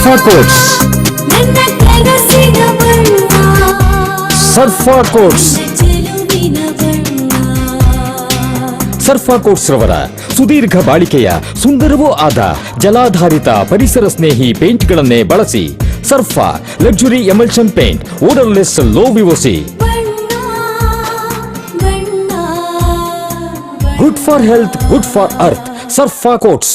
Quotes ನನ್ನ ಕನಸಿನ ಬಣ್ಣ ಸರ್ಫಾ ಕೋಟ್ಸ್ ಚೆಲುವಿನ ಬಣ್ಣ ಸರ್ಫಾ ಕೋಟ್ಸ್ ರವರ ಸುದೀರ್ಘ ಬಾಳಿಕೆಯ ಸುಂದರವೂ ಆದ ಜಲಾಧಾರಿತ ಪರಿಸರ ಸ್ನೇಹಿ ಪೇಂಟ್ಗಳನ್ನೇ ಬಳಸಿ ಸರ್ಫಾ luxury emulsion paint odourless low VOC ಬಣ್ಣ ಬಣ್ಣ good for health good for earth ಸರ್ಫಾ quotes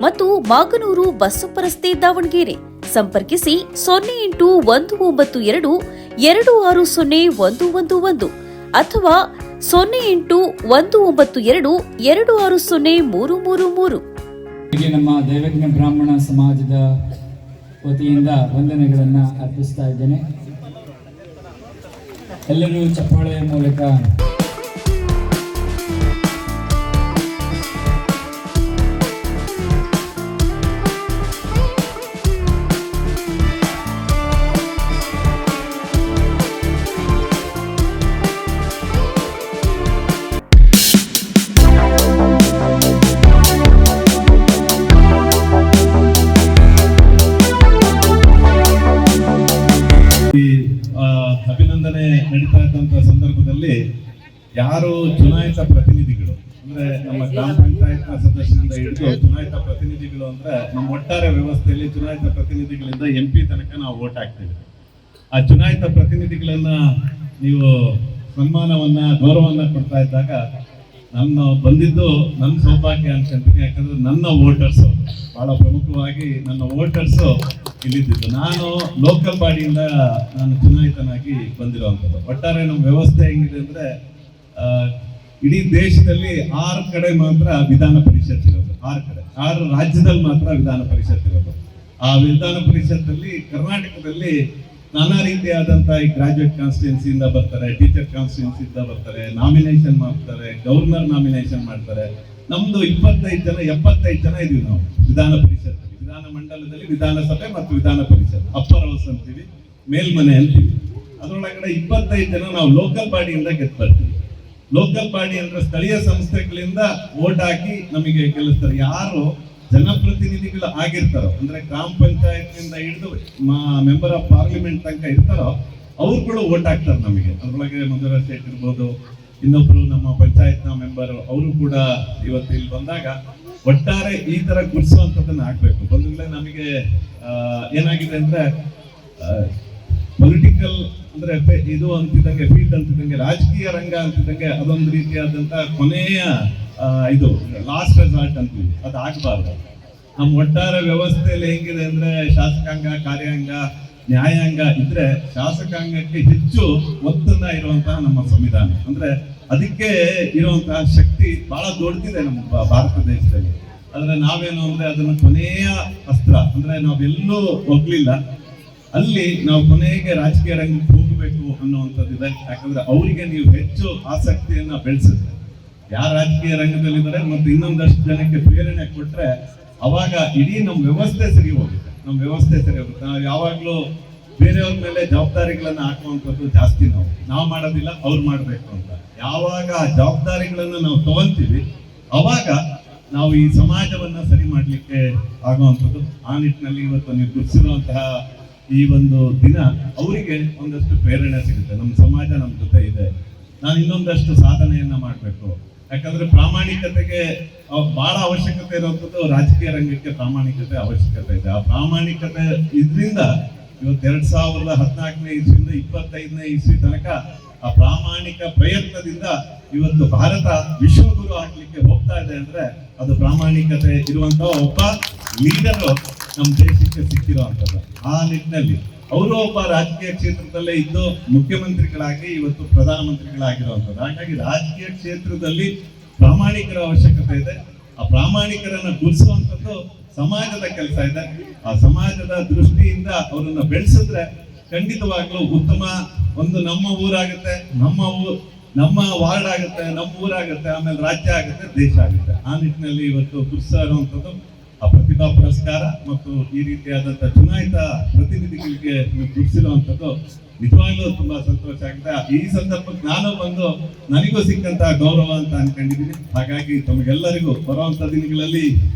ಮತ್ತು ಮಾಗನೂರು ಬಸ್ಸಪ್ಪ ರಸ್ತೆ ದಾವಣಗೆರೆ. ಸಂಪರ್ಕಿಸಿ ಸೊನ್ನೆ ಎಂಟು ಒಂದು ಒಂಬತ್ತು ಎರಡು ಎರಡು ಆರು ಸೊನ್ನೆ ಒಂದು ಒಂದು ಒಂದು ಅಥವಾ ಸೊನ್ನೆ ಎಂಟು ಒಂದು ಒಂಬತ್ತು ಎರಡು ಎರಡು ಆರು ಸೊನ್ನೆ ಮೂರು ಮೂರು ಮೂರು. ನಮ್ಮ ದೈವಜ್ಞ ಬ್ರಾಹ್ಮಣ ಸಮಾಜದ ವತಿಯಿಂದ ವಂದನೆಗಳನ್ನು ಅರ್ಪಿಸ್ತಾ ಇದ್ದೇನೆ. ಎಲ್ಲರೂ ಚಪ್ಪಾಳೆಯ ಮೂಲಕ ಯಾರು ಚುನಾಯಿತ ಪ್ರತಿನಿಧಿಗಳು, ಅಂದ್ರೆ ನಮ್ಮ ಗ್ರಾಮ ಪಂಚಾಯತ್ ಸದಸ್ಯರಿಂದ ಹಿಡಿದು ಚುನಾಯಿತ ಪ್ರತಿನಿಧಿಗಳು ಅಂದ್ರೆ ನಮ್ಮ ಒಟ್ಟಾರೆ ವ್ಯವಸ್ಥೆಯಲ್ಲಿ ಚುನಾಯಿತ ಪ್ರತಿನಿಧಿಗಳಿಂದ ಎಂ ಪಿ ತನಕ ನಾವು ಓಟ್ ಹಾಕ್ತೇವೆ. ಆ ಚುನಾಯಿತ ಪ್ರತಿನಿಧಿಗಳನ್ನ ನೀವು ಸನ್ಮಾನವನ್ನ, ಗೌರವವನ್ನ ಕೊಡ್ತಾ ಇದ್ದಾಗ ನಾನು ಬಂದಿದ್ದು ನನ್ನ ಸೌಭಾಗ್ಯ ಅನ್ಕೊಂತೀನಿ, ಯಾಕಂದ್ರೆ ನನ್ನ ವೋಟರ್ಸ್ ಬಹಳ ಪ್ರಮುಖವಾಗಿ ನನ್ನ ವೋಟರ್ಸ್ ಇಲ್ಲಿದ್ದು ನಾನು ಲೋಕಲ್ ಬಾಡಿಯಿಂದ ನಾನು ಚುನಾಯಿತನಾಗಿ ಬಂದಿರುವಂಥದ್ದು. ಒಟ್ಟಾರೆ ನಮ್ಮ ವ್ಯವಸ್ಥೆ ಹೆಂಗಿದೆ ಅಂದ್ರೆ ಇಡೀ ದೇಶದಲ್ಲಿ ಆರು ಕಡೆ ಮಾತ್ರ ವಿಧಾನ ಪರಿಷತ್ ಇರೋದು. ಆರು ಕಡೆ. ಆರು ರಾಜ್ಯದಲ್ಲಿ ಮಾತ್ರ ವಿಧಾನ ಪರಿಷತ್ ಇರೋದು. ಆ ವಿಧಾನ ಪರಿಷತ್ತಲ್ಲಿ ಕರ್ನಾಟಕದಲ್ಲಿ ನಾನಾ ರೀತಿಯಾದಂಥ ಈ ಗ್ರಾಜುಯೇಟ್ ಕಾನ್ಸ್ಟಿಟ್ಯೂನ್ಸಿಯಿಂದ ಬರ್ತಾರೆ ಟೀಚರ್ ಕಾನ್ಸ್ಟಿಟ್ಯೂನ್ಸಿಯಿಂದ ಬರ್ತಾರೆ ನಾಮಿನೇಷನ್ ಮಾಡ್ತಾರೆ ಗವರ್ನರ್ ನಾಮಿನೇಷನ್ ಮಾಡ್ತಾರೆ. ನಮ್ದು ಇಪ್ಪತ್ತೈದು ಜನ, ಎಪ್ಪತ್ತೈದು ಜನ ಇದೀವಿ ನಾವು ವಿಧಾನ ಪರಿಷತ್ ವಿಧಾನ ಮಂಡಲದಲ್ಲಿ ವಿಧಾನಸಭೆ ಮತ್ತು ವಿಧಾನ ಪರಿಷತ್. ಅಪ್ಪರ್ ಹೌಸ್ ಅಂತೀವಿ, ಮೇಲ್ಮನೆ ಅಂತೀವಿ. ಅದರೊಳಗಡೆ ಇಪ್ಪತ್ತೈದು ಜನ ನಾವು ಲೋಕಲ್ ಬಾಡಿಯಿಂದ ಗೆದ್ದು ಲೋಕಲ್ ಬಾಡಿ ಅಂದ್ರೆ ಸ್ಥಳೀಯ ಸಂಸ್ಥೆಗಳಿಂದ ವೋಟ್ ಹಾಕಿ ನಮಗೆ ಗೆಲ್ಲಿಸ್ತಾರೆ. ಯಾರು ಜನಪ್ರತಿನಿಧಿಗಳು ಆಗಿರ್ತಾರೋ, ಅಂದ್ರೆ ಗ್ರಾಮ ಪಂಚಾಯತ್ನಿಂದ ಹಿಡಿದು ಮೆಂಬರ್ ಆಫ್ ಪಾರ್ಲಿಮೆಂಟ್ ತನಕ ಇರ್ತಾರೋ, ಅವ್ರು ಕೂಡ ಓಟ್ ಹಾಕ್ತಾರೆ ನಮಗೆ. ಅದ್ರೊಳಗೆ ಮಂಜುರ ಶೇಟ್ ಇರ್ಬೋದು, ಇನ್ನೊಬ್ರು ನಮ್ಮ ಪಂಚಾಯತ್ನ ಮೆಂಬರ್ ಅವರು ಕೂಡ ಇವತ್ತು ಇಲ್ಲಿ ಬಂದಾಗ ಒಟ್ಟಾರೆ ಈ ತರ ಗುರ್ಸುವಂತದನ್ನ ಹಾಕ್ಬೇಕು. ಬಂದ್ಮೇಲೆ ನಮಗೆ ಏನಾಗಿದೆ ಅಂದ್ರೆ ಪೊಲಿಟಿಕಲ್ ಅಂದ್ರೆ ಇದು ಅಂತಿದ್ದಂಗೆ ಫೀಲ್ಡ್ ಅಂತಿದ್ದಂಗೆ, ರಾಜಕೀಯ ರಂಗ ಅಂತಿದ್ದಂಗೆ ಅದೊಂದು ರೀತಿಯಾದಂತ ಕೊನೆಯ ಇದು ಲಾಸ್ಟ್ ರೆಸಾರ್ಟ್ ಅಂತೀವಿ ಅದು ಆಗಬಾರ್ದು. ನಮ್ಮ ಒಟ್ಟಾರೆ ವ್ಯವಸ್ಥೆಯಲ್ಲಿ ಹೆಂಗಿದೆ ಅಂದ್ರೆ ಶಾಸಕಾಂಗ, ಕಾರ್ಯಾಂಗ, ನ್ಯಾಯಾಂಗ ಇದ್ರೆ ಶಾಸಕಾಂಗಕ್ಕೆ ಹೆಚ್ಚು ಒತ್ತನ್ನ ಇರುವಂತಹ ನಮ್ಮ ಸಂವಿಧಾನ. ಅಂದ್ರೆ ಅದಕ್ಕೆ ಇರುವಂತಹ ಶಕ್ತಿ ಬಹಳ ದೊಡ್ಡದಿದೆ ನಮ್ಮ ಭಾರತ ದೇಶದಲ್ಲಿ. ಆದ್ರೆ ನಾವೇನು ಅಂದ್ರೆ ಅದನ್ನ ಕೊನೆಯ ಅಸ್ತ್ರ, ಅಂದ್ರೆ ನಾವೆಲ್ಲೂ ಹೋಗ್ಲಿಲ್ಲ ಅಲ್ಲಿ ನಾವು ಕೊನೆಗೆ ರಾಜಕೀಯ ರಂಗಕ್ಕೆ ಹೋಗಬೇಕು ಅನ್ನುವಂಥದ್ದಿದೆ. ಯಾಕಂದ್ರೆ ಅವರಿಗೆ ನೀವು ಹೆಚ್ಚು ಆಸಕ್ತಿಯನ್ನ ಬೆಳೆಸಿದ್ರೆ ಯಾರು ರಾಜಕೀಯ ರಂಗದಲ್ಲಿದ್ದಾರೆ ಮತ್ತು ಇನ್ನೊಂದಷ್ಟು ಜನಕ್ಕೆ ಪ್ರೇರಣೆ ಕೊಟ್ರೆ ಅವಾಗ ಇಡೀ ನಮ್ಮ ವ್ಯವಸ್ಥೆ ಸರಿ ಹೋಗುತ್ತೆ. ನಮ್ಮ ವ್ಯವಸ್ಥೆ ಸರಿ ಹೋಗುತ್ತೆ. ನಾವು ಯಾವಾಗಲೂ ಬೇರೆಯವ್ರ ಮೇಲೆ ಜವಾಬ್ದಾರಿಗಳನ್ನ ಹಾಕುವಂಥದ್ದು ಜಾಸ್ತಿ ನಾವು. ನಾವು ಮಾಡೋದಿಲ್ಲ, ಅವ್ರು ಮಾಡಬೇಕು ಅಂತ. ಯಾವಾಗ ಆ ಜವಾಬ್ದಾರಿಗಳನ್ನ ನಾವು ತಗೊಂತೀವಿ ಅವಾಗ ನಾವು ಈ ಸಮಾಜವನ್ನ ಸರಿ ಮಾಡಲಿಕ್ಕೆ ಆಗುವಂಥದ್ದು. ಆ ನಿಟ್ಟಿನಲ್ಲಿ ಇವತ್ತು ನೀವು ಗುರುತಿಸಿರುವಂತಹ ಈ ಒಂದು ದಿನ ಅವರಿಗೆ ಒಂದಷ್ಟು ಪ್ರೇರಣೆ ಸಿಗುತ್ತೆ. ನಮ್ಮ ಸಮಾಜ ನಮ್ಮ ಜೊತೆ ಇದೆ. ನಾನು ಇನ್ನೊಂದಷ್ಟು ಸಾಧನೆಯನ್ನ ಮಾಡಬೇಕು. ಯಾಕಂದ್ರೆ ಪ್ರಾಮಾಣಿಕತೆಗೆ ಬಹಳ ಅವಶ್ಯಕತೆ ಇರುವಂಥದ್ದು ರಾಜಕೀಯ ರಂಗಕ್ಕೆ ಪ್ರಾಮಾಣಿಕತೆ ಅವಶ್ಯಕತೆ ಇದೆ. ಆ ಪ್ರಾಮಾಣಿಕತೆ ಇದರಿಂದ ಇವತ್ತು ಎರಡ್ ಸಾವಿರದ ಹದಿನಾಲ್ಕನೇ ಇಸ್ವಿಯಿಂದ ಇಪ್ಪತ್ತೈದನೇ ಇಸ್ವಿ ತನಕ ಆ ಪ್ರಾಮಾಣಿಕ ಪ್ರಯತ್ನದಿಂದ ಇವತ್ತು ಭಾರತ ವಿಶ್ವಗುರು ಆಗ್ಲಿಕ್ಕೆ ಹೋಗ್ತಾ ಇದೆ ಅಂದ್ರೆ ಅದು ಪ್ರಾಮಾಣಿಕತೆ ಇರುವಂತಹ ಒಬ್ಬ ಲೀಡರ್ ನಮ್ಮ ದೇಶಕ್ಕೆ ಸಿಕ್ಕಿರುವಂಥದ್ದು ಆ ನಿಟ್ಟಿನಲ್ಲಿ ಅವರು ಒಬ್ಬ ರಾಜಕೀಯ ಕ್ಷೇತ್ರದಲ್ಲೇ ಇದ್ದು ಮುಖ್ಯಮಂತ್ರಿಗಳಾಗಿ ಇವತ್ತು ಪ್ರಧಾನಮಂತ್ರಿಗಳಾಗಿರುವಂತದ್ದು ಹಾಗಾಗಿ ರಾಜಕೀಯ ಕ್ಷೇತ್ರದಲ್ಲಿ ಪ್ರಾಮಾಣಿಕರ ಅವಶ್ಯಕತೆ ಇದೆ. ಆ ಪ್ರಾಮಾಣಿಕರನ್ನ ಗುರುಸುವಂತದ್ದು ಸಮಾಜದ ಕೆಲಸ ಇದೆ. ಆ ಸಮಾಜದ ದೃಷ್ಟಿಯಿಂದ ಅವರನ್ನ ಬೆಳೆಸಿದ್ರೆ ಖಂಡಿತವಾಗ್ಲೂ ಉತ್ತಮ ಒಂದು ನಮ್ಮ ಊರಾಗುತ್ತೆ, ನಮ್ಮ ಊರ್ ನಮ್ಮ ವಾರ್ಡ್ ಆಗುತ್ತೆ, ನಮ್ಮ ಊರಾಗುತ್ತೆ, ಆಮೇಲೆ ರಾಜ್ಯ ಆಗುತ್ತೆ, ದೇಶ ಆಗುತ್ತೆ. ಆ ನಿಟ್ಟಿನಲ್ಲಿ ಇವತ್ತು ಗುರುತಿಸ್ತಾ ಇರುವಂತದ್ದು ಆ ಪ್ರತಿಭಾ ಪುರಸ್ಕಾರ ಮತ್ತು ಈ ರೀತಿಯಾದಂಥ ಚುನಾಯಿತ ಪ್ರತಿನಿಧಿಗಳಿಗೆ ನೀವು ಗುರುತಿಸಿರುವಂತದ್ದು ನಿಜವಾಗ್ಲೂ ತುಂಬಾ ಸಂತೋಷ ಆಗಿದೆ ಈ ಸಂದರ್ಭಕ್ಕೆ ನಾನು ಬಂದು ನನಗೂ ಸಿಕ್ಕಂತಹ ಗೌರವ ಅಂತ ಅನ್ಕೊಂಡಿದ್ದೀನಿ. ಹಾಗಾಗಿ ತಮಗೆಲ್ಲರಿಗೂ ಬರುವಂತ ದಿನಗಳಲ್ಲಿ